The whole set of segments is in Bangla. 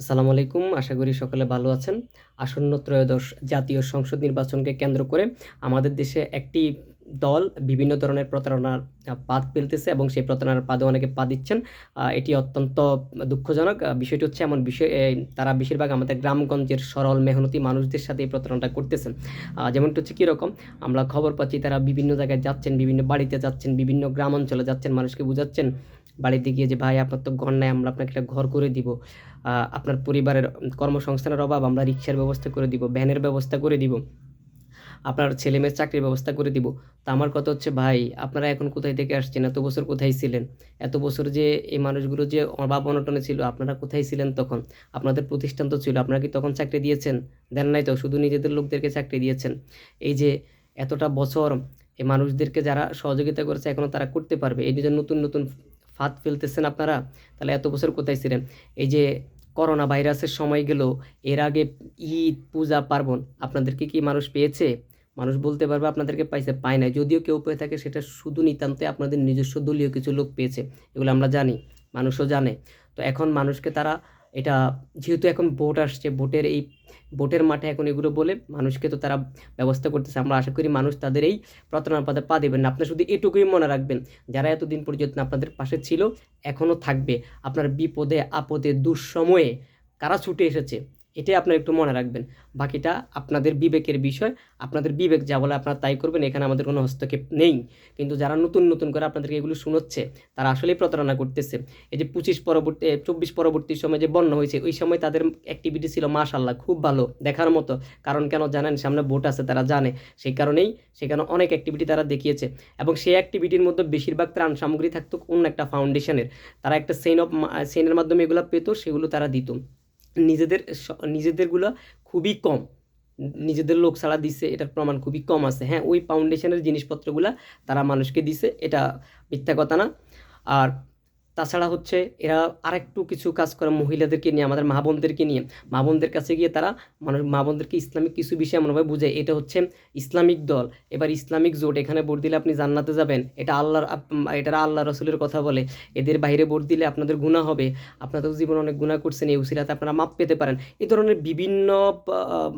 আসসালামু আলাইকুম। আশা করি সকলে ভালো আছেন। আসন্ন ত্রয়োদশ জাতীয় সংসদ নির্বাচনকে কেন্দ্র করে আমাদের দেশে একটি দল বিভিন্ন ধরনের প্রতারণার পাদ ফেলতেছে এবং সেই প্রতারণার পাদে অনেকে পা দিচ্ছেন। এটি অত্যন্ত দুঃখজনক। বিষয়টি হচ্ছে এমন বিষয় তারা বেশিরভাগ আমাদের গ্রামগঞ্জের সরল, মেহনতি মানুষদের সাথে এই প্রতারণাটা করতেছেন। যেমনটি হচ্ছে কীরকম আমরা খবর পাচ্ছি তারা বিভিন্ন জায়গায় যাচ্ছেন, বিভিন্ন বাড়িতে যাচ্ছেন, বিভিন্ন গ্রাম অঞ্চলে যাচ্ছেন, মানুষকে বুঝাচ্ছেন। বাড়িতে গিয়ে যে, ভাই, আপনার তো ঘর নাই, আমরা আপনাকে একটা ঘর করে দিব। আপনার পরিবারের কর্মসংস্থানের অভাব, আমরা রিক্সার ব্যবস্থা করে দিব, ভ্যানের ব্যবস্থা করে দিব, আপনার ছেলে মেয়ের চাকরির ব্যবস্থা করে দিব। তা আমার কথা হচ্ছে, ভাই, আপনারা এখন কোথায় থেকে আসছেন? এত বছর কোথায় ছিলেন? এত বছর যে, এই মানুষগুলো যে, অভাব অনটনে ছিল, আপনারা কোথায় ছিলেন তখন? আপনাদের প্রতিষ্ঠান তো ছিল, আপনারা কি তখন চাকরি দিয়েছেন? দেন নাই তো, শুধু নিজেদের লোকদেরকে চাকরি দিয়েছেন। এই যে, এতটা বছর এই মানুষদেরকে যারা সহযোগিতা করেছে এখনও তারা করতে পারবে। এই যে, নতুন নতুন ফাঁদ ফেলতেছেন আপনারা, তাহলে এত বছর কোথায় ছিলেন? এই যে করোনা ভাইরাসের সময় গেল এর আগে ঈদ, পূজা, পার্বণ, আপনাদেরকে কি মানুষ পেয়েছে? মানুষ বলতে পারবে আপনাদেরকে পাইছে, পায় না যদিও কেউ পেয়ে থাকে, সেটা শুধু নিতান্তে আপনাদের নিজস্ব দলীয় কিছু লোক পেয়েছে, এগুলো আমরা জানি, মানুষও জানে। তো এখন মানুষকে তারা এটা যেহেতু এখন ভোট আসছে ভোটের এই ভোটের মাঠে এখন এগুলো বলে মানুষকে তো তারা ব্যবস্থা করতেছে। আমরা আশা করি মানুষ তাদের এই প্রতারণার পথে পা দেবেন না। আপনার শুধু এটুকুই মনে রাখবেন, যারা এতদিন পর্যন্ত আপনাদের পাশে ছিল এখনও থাকবে। আপনার বিপদে, আপদে, দুঃসময়ে কারা ছুটে এসেছে? এটাই আপনার একটু মনে রাখবেন। বাকিটা আপনাদের বিবেকের বিষয়, আপনাদের বিবেক যা বলে আপনারা তাই করবেন, এখানে আমাদের কোনো হস্তক্ষেপ নেই। কিন্তু যারা নতুন নতুন করে আপনাদেরকে এগুলো শুনোচ্ছে, তারা আসলেই প্রতারণা করতেছে। এই যে পঁচিশ পরবর্তী চব্বিশ পরবর্তী সময় যে বন্যা হয়েছে, ওই সময় তাদের অ্যাক্টিভিটি ছিল মাশাল্লাহ খুব ভালো দেখার মতো। কারণ কেন জানেন, সামনে ভোট আছে, তারা জানে। সেই কারণেই সেখানে অনেক অ্যাক্টিভিটি তারা দেখিয়েছে। এবং সেই অ্যাক্টিভিটির মধ্যে বেশিরভাগ ত্রাণ সামগ্রী থাকতো অন্য একটা ফাউন্ডেশনের তারা একটা সেন অফ সেনের মাধ্যমে এগুলো পেতো, সেগুলো তারা দিত। নিজেদের নিজেদেরগুলো খুবই কম। নিজেদের লোক ছাড়া দিছে, এটার প্রমাণ খুবই কম আছে। হ্যাঁ ওই ফাউন্ডেশনের জিনিসপত্রগুলো তারা মানুষকে দিছে, এটা মিথ্যা কথা না। আর তাছাড়া হচ্ছে এরা আরেকটু কিছু কাজ করে মহিলাদেরকে নিয়ে, আমাদের মা বোনদেরকে নিয়ে। মা বোনদের কাছে গিয়ে তারা মানুষ, মা বোনদেরকে ইসলামিক কিছু বিষয় এমনভাবে বোঝায় এটা হচ্ছে ইসলামিক দল। এবার ইসলামিক জোট, এখানে ভোট দিলে আপনি জান্নাতে যাবেন। এটা আল্লাহর এটা আল্লাহ রসুলের কথা বলে। এদের বাইরে ভোট দিলে আপনাদের গুণা হবে। আপনাদের জীবনে অনেক গুণা করছেন। এই উসিলাতে আপনারা মাপ পেতে পারেন। এই ধরনের বিভিন্ন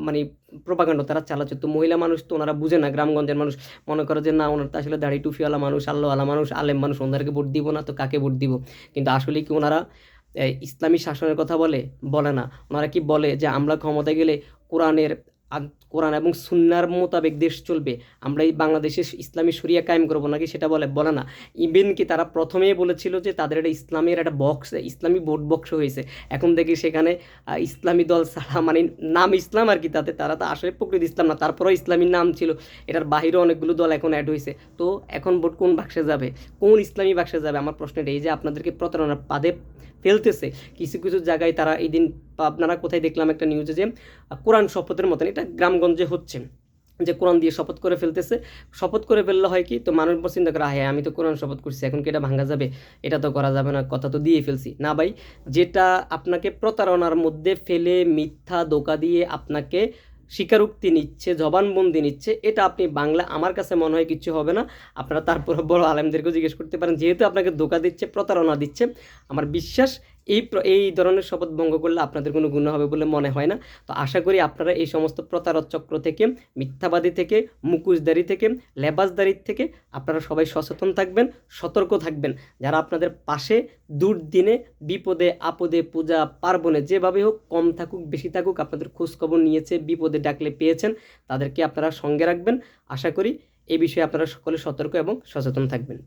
মানে প্রপাগান্ড তারা চালাচ্ছে। তো মহিলা মানুষ তো ওনারা বুঝে না, গ্রামগঞ্জের মানুষ। মনে করে যে না, ওনার তো আসলে দাড়ি টুফিওয়ালা মানুষ, আল্লাহওয়ালা মানুষ, আলেম মানুষ। ওনাদেরকে ভোট দিব না, তো কাকে ভোট দিব? কিন্তু আসলে কি ওনারা ইসলামী শাসনের কথা বলে? বলে না। ওনারা কি বলে যে আমরা ক্ষমতায় গেলে কোরআনের কোরআন এবং সুন্নার মোতাবেক দেশ চলবে। আমরা এই বাংলাদেশে ইসলামী শরিয়া কায়েম করব নাকি সেটা বলে বলে না। ইভেন কি তারা প্রথমেই বলেছিল যে তাদের একটা ইসলামের একটা বক্স ইসলামী ভোট বক্স হয়েছে। এখন দেখি সেখানে ইসলামী দল ছাড়া মানে নাম ইসলাম আর কি তাতে, তারা তো আসলে প্রকৃত ইসলাম না। তারপরেও ইসলামী নাম ছিল। এটার বাহিরে অনেকগুলো দল এখন অ্যাড হয়েছে। তো এখন ভোট কোন বাক্সে যাবে? কোন ইসলামী বাক্সে যাবে? আমার প্রশ্ন এটা এই যে আপনাদেরকে প্রতারণার পাদে ফেলতেছে। কিছু কিছু জায়গায় তারা এই দিন আপনারা কোথায় দেখলাম একটা নিউজে যে কোরআন শপথের মতন এটা গ্রামগঞ্জে হচ্ছে। যে কোরআন দিয়ে শপথ করে ফেলতেছে। শপথ করে ফেললে হয় কি, তো মানুষ চিন্তা করে হ্যাঁ আমি তো কোরআন শপথ করছি, এখন কি এটা ভাঙা যাবে? এটা তো করা যাবে না, কথা তো দিয়ে ফেলছি। না ভাই, যেটা আপনাকে প্রতারণার মধ্যে ফেলে মিথ্যা দোকা দিয়ে আপনাকে স্বীকারোক্তি নিচ্ছে, জবানবন্দি নিচ্ছে, এটা আপনি বাংলা, আমার কাছে মনে হয় কিছু হবে না। আপনারা তারপর বড় আলেমদেরকেও জিজ্ঞেস করতে পারেন, যেহেতু আপনাকে ধোকা দিচ্ছে, প্রতারণা দিচ্ছে, আমার বিশ্বাস এই এই ধরনের শপথ ভঙ্গ করলে আপনাদের কোনো গুণ হবে বলে মনে হয় না। তো আশা করি আপনারা এই সমস্ত প্রতারক চক্র থেকে, মিথ্যাবাদী থেকে মুখোশদারি থেকে লেবাসদারির থেকে আপনারা সবাই সচেতন থাকবেন, সতর্ক থাকবেন। যারা আপনাদের পাশে দুর্দিনে, বিপদে, আপদে, পূজা, পার্বণে যেভাবে হোক, কম থাকুক, বেশি থাকুক, আপনাদের খোঁজখবর নিয়েছে, বিপদে ডাকলে পেয়েছেন, তাদেরকে আপনারা সঙ্গে রাখবেন। আশা করি এই বিষয়ে আপনারা সকলে সতর্ক এবং সচেতন থাকবেন।